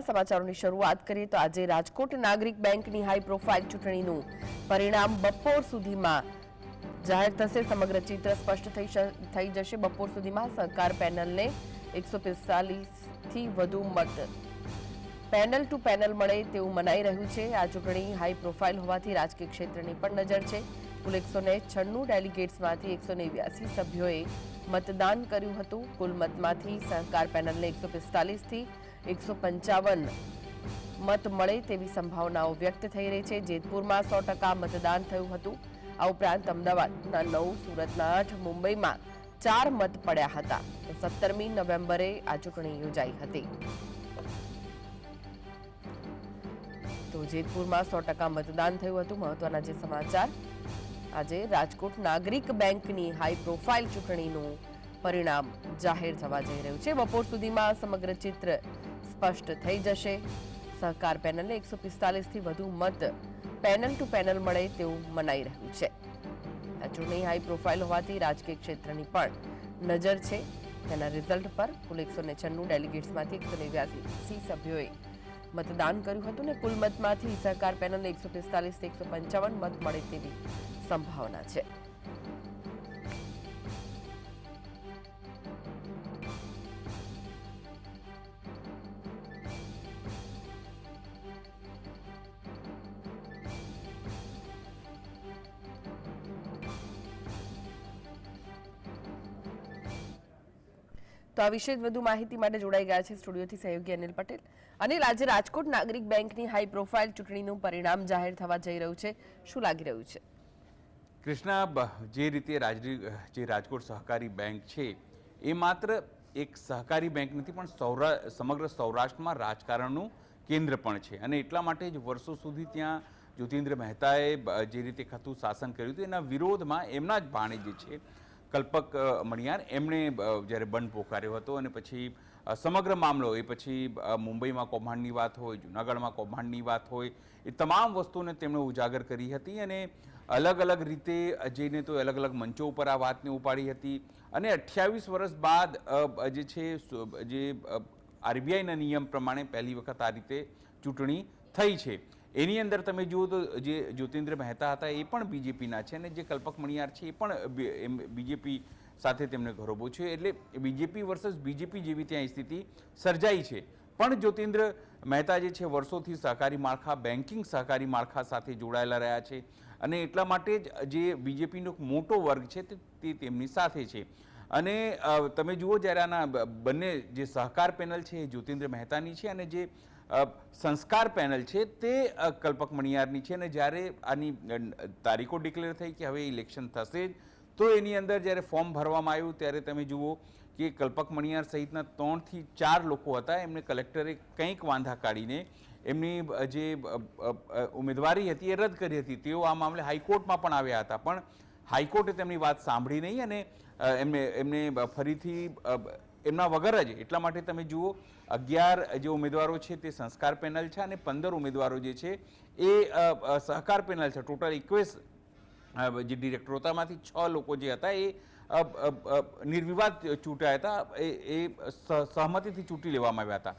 સમાચારોની શરૂઆત કરીએ તો આજે રાજકોટ નાગરિક બેંકની હાઈ પ્રોફાઇલ ચૂંટણીનું પરિણામ બપોર સુધીમાં જાહેર થશે. સમગ્ર ચિત્ર સ્પષ્ટ થઈ જશે. બપોર સુધીમાં સહકાર પેનલને એકસો થી વધુ મત, પેનલ ટુ પેનલ મળે તેવું મનાઈ રહ્યું છે. આ ચૂંટણી હાઈ પ્રોફાઇલ હોવાથી રાજકીય ક્ષેત્રની પણ નજર છે. કુલ એકસો ને છન્નું ડેલિગેટ્સમાંથી એકસો સભ્યોએ મતદાન કર્યું હતું. કુલ મતમાંથી સહકાર પેનલને એકસો પિસ્તાલીસથી એકસો પંચાવન મત મળે તેવી સંભાવનાઓ વ્યક્ત થઈ રહી છે. જેતપુરમાં સો ટકા મતદાન થયું હતું. આ ઉપરાંત અમદાવાદના નવ, સુરતના આઠ, મુંબઈમાં ચાર મત પડ્યા હતા. તો સત્તરમી નવેમ્બરે આ ચૂંટણી યોજાઈ હતી. તો જેતપુરમાં સો ટકા મતદાન થયું હતું. મહત્વના જે સમાચાર. આજે રાજકોટ નાગરિક બેંકની હાઈ પ્રોફાઇલ ચૂંટણીનું પરિણામ જાહેર થવા જઈ રહ્યું છે. બપોર સુધીમાં સમગ્ર ચિત્ર સ્પષ્ટ થઈ જશે. સહકાર પેનલને એકસો પિસ્તાલીસથી વધુ મત પેનલ ટુ પેનલ મળે તેવું મનાઈ રહ્યું છે. આ ચૂંટણી હાઈ પ્રોફાઇલ હોવાથી રાજકીય ક્ષેત્રની પણ નજર છે. તેના રિઝલ્ટ પર કુલ એકસો ને છન્નું ડેલિગેટ્સમાંથી એકસો નેવ્યાસી સભ્યોએ મતદાન કર્યું હતું ને કુલ મતમાંથી સહકાર પેનલને એકસો પિસ્તાલીસથી એકસો પંચાવન મત મળે તેવી સંભાવના છે. તો આ વિશે વધુ માહિતી માટે જોડાઈ ગયા છે સ્ટુડિયોથી સહયોગી અનિલ પટેલ. અનિલ, આજે રાજકોટ નાગરિક બેંકની હાઈ પ્રોફાઇલ ચૂંટણીનું પરિણામ જાહેર થવા જઈ રહ્યું છે. શું લાગી રહ્યું છે? કૃષ્ણા જે રીતે જે રાજકોટ સહકારી બેંક છે, એ માત્ર એક સહકારી બેંક નથી, પણ સૌરા, સમગ્ર સૌરાષ્ટ્રમાં રાજકારણનું કેન્દ્ર પણ છે. અને એટલા માટે જ વર્ષો સુધી ત્યાં જ્યોતિન્દ્ર મહેતાએ જે રીતે ખતું શાસન કર્યું હતું, એના વિરોધમાં એમના જ ભાણે જે છે કલ્પક મણિયાર, એમણે જ્યારે બંધ પોકાર્યો હતો અને પછી સમગ્ર મામલો એ પછી મુંબઈમાં કૌભાંડની વાત હોય, જૂનાગઢમાં કૌભાંડની વાત હોય, એ તમામ વસ્તુને તેમણે ઉજાગર કરી હતી અને અલગ અલગ રીતે જઈને તો અલગ અલગ મંચો ઉપર આ વાતને ઉપાડી હતી અને અઠ્યાવીસ વર્ષ બાદ જે છે જે આરબીઆઈના નિયમ પ્રમાણે પહેલી વખત આ રીતે ચૂંટણી થઈ છે. એની અંદર તમે જુઓ તો જે જ્યોતિન્દ્ર મહેતા હતા, એ પણ બીજેપીના છે અને જે કલ્પક મણિયાર છે, એ પણ બીજેપી સાથે તેમને ઘરોબો છે. એટલે બીજેપી વર્સસ બીજેપી જેવી ત્યાં સ્થિતિ સર્જાઈ છે. પણ જ્યોતિન્દ્ર મહેતા જે છે, વર્ષોથી સહકારી માળખા બેન્કિંગ સહકારી માળખા સાથે જોડાયેલા રહ્યા છે અને એટલા માટે જ જે બીજેપીનો મોટો વર્ગ છે, તે તેમની સાથે છે. અને તમે જુઓ જ્યારે આના બંને જે સહકાર પેનલ છે એ જ્યોતિન્દ્ર મહેતાની છે અને જે સંસ્કાર પેનલ છે તે કલ્પક મણિયારની છે અને જ્યારે આની તારીખો ડિક્લેર થઈ કે હવે ઇલેક્શન થશે જ, તો એની અંદર જ્યારે ફોર્મ ભરવામાં આવ્યું ત્યારે તમે જુઓ કે કલ્પક મણિયાર સહિતના ત્રણથી ચાર લોકો હતા. એમને કલેક્ટરે કંઈક વાંધા કાઢીને એમની જે ઉમેદવારી હતી એ રદ કરી હતી. તેઓ આ મામલે હાઈકોર્ટમાં પણ આવ્યા હતા, પણ હાઈકોર્ટે તેમની વાત સાંભળી નહીં અને એમને એમને ફરીથી એમના વગર જ. એટલા માટે તમે જુઓ, અગિયાર જે ઉમેદવારો છે તે સંસ્કાર પેનલ છે અને પંદર ઉમેદવારો જે છે એ સહકાર પેનલ છે. ટોટલ એકવીસ જે ડિરેક્ટર હતામાંથી છ લોકો જે હતા એ નિર્વિવાદ ચૂંટાયા હતા. એ સહમતિથી ચૂંટી લેવામાં આવ્યા હતા.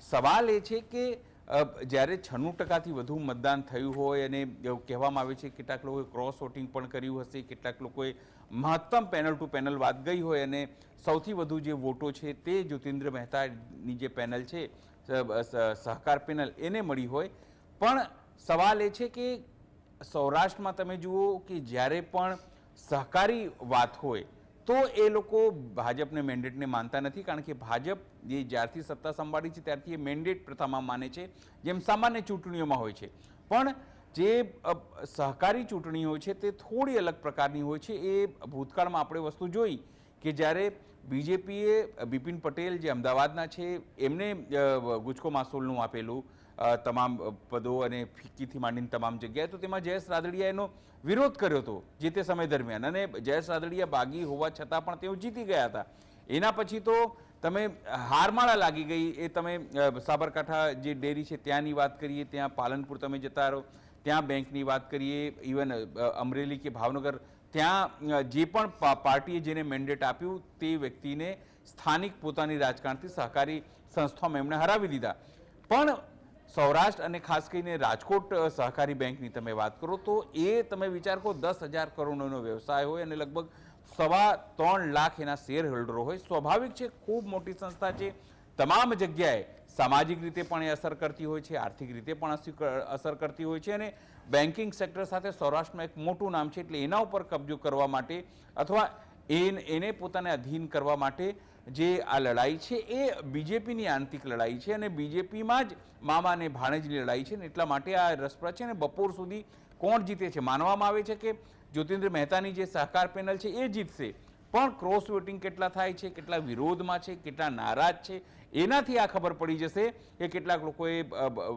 સવાલ એ છે કે જ્યારે છન્નું ટકાથી વધુ મતદાન થયું હોય અને કહેવામાં આવે છે કેટલાક લોકોએ ક્રોસ વોટિંગ પણ કર્યું હશે, કેટલાક લોકોએ મહત્તમ પેનલ ટુ પેનલ વાત ગઈ હોય અને સૌથી વધુ જે વોટો છે તે જ્યોતિન્દ્ર મહેતાની જે પેનલ છે સહકાર પેનલ એને મળી હોય. પણ સવાલ એ છે કે સૌરાષ્ટ્રમાં તમે જુઓ કે જ્યારે પણ સહકારી વાત હોય તો એ લોકો ભાજપને મેન્ડેટને માનતા નથી, કારણ કે ભાજપ જે જ્યારથી સત્તા સંભાળી છે, ત્યારથી એ મેન્ડેટ પ્રથામાં માને છે, જેમ સામાન્ય ચૂંટણીઓમાં હોય છે. પણ જે સહકારી સહકારી ચૂંટણીઓ છે, તે થોડી અલગ પ્રકારની હોય છે. એ ભૂતકાળમાં આપણે વસ્તુ જોઈ કે જ્યારે બીજેપીએ બિપિન પટેલ જે અમદાવાદના છે, એમને ગુજકો માસોલનું આપેલું તમામ પદો અને ફિક્કીથી માંડીને તમામ જગ્યાએ. તો તેમાં જયેશ રાદડિયા એનો વિરોધ કર્યો હતો જે તે સમય દરમિયાન. અને જયેશ રાદડિયા બાગી હોવા છતાં પણ તેઓ જીતી ગયા હતા. એના પછી તો તમે હારમાળા લાગી ગઈ એ તમે સાબરકાંઠા જે ડેરી છે ત્યાંની વાત કરીએ, ત્યાં પાલનપુર તમે જતા રહો, ત્યાં બેંકની વાત કરીએ, ઇવન અમરેલી કે ભાવનગર, ત્યાં જે પણ પાર્ટીએ જેને મેન્ડેટ આપ્યું તે વ્યક્તિને સ્થાનિક પોતાની રાજકારણથી સહકારી સંસ્થાઓમાં એમણે હરાવી દીધા. પણ સૌરાષ્ટ્ર અને ખાસ કરીને રાજકોટ સહકારી બેંકની તમે વાત કરો તો એ તમે વિચાર કરો દસ હજાર કરોડનો વ્યવસાય હોય અને લગભગ સવા ત્રણ લાખ એના શેર હોલ્ડરો હોય. સ્વાભાવિક છે, ખૂબ મોટી સંસ્થા છે. તમામ જગ્યાએ સામાજિક રીતે પણ એ અસર કરતી હોય છે, આર્થિક રીતે પણ અસર- કરતી હોય છે અને બેન્કિંગ સેક્ટર સાથે સૌરાષ્ટ્રમાં એક મોટું નામ છે એટલે એના ઉપર કબજો કરવા માટે અથવા એને પોતાને અધીન કરવા માટે જે આ લડાઈ છે એ બીજેપીની આંતરિક લડાઈ છે અને બીજેપીમાં જ મામા અને ભાણેજની લડાઈ છે ને એટલા માટે આ રસપ્રદ છે અને બપોર સુધી કોણ જીતે છે? માનવામાં આવે છે કે જ્યોતિન્દ્ર મહેતાની જે સહકાર પેનલ છે એ જીતશે. પણ ક્રોસ વોટિંગ કેટલા થાય છે, કેટલા વિરોધમાં છે, કેટલા નારાજ છે, એનાથી આ ખબર પડી જશે કે કેટલાક લોકોએ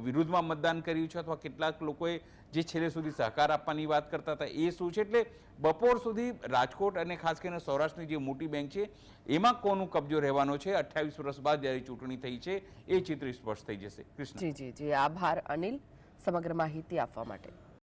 વિરુદ્ધમાં મતદાન કર્યું છે અથવા કેટલાક લોકોએ જે છેલ્લે સુધી સહકાર આપવાની વાત કરતા હતા, એ શું છે? એટલે બપોર સુધી રાજકોટ અને ખાસ કરીને સૌરાષ્ટ્રની જે મોટી બેંક છે, એમાં કોનું કબજો રહેવાનો છે? અઠ્યાવીસ વર્ષ બાદ જ્યારે ચૂંટણી થઈ છે, એ ચિત્ર સ્પષ્ટ થઈ જશે. કૃષ્ણ. જી જી જી. આભાર, અનિલ. સમગ્ર માહિતી આપવા માટે.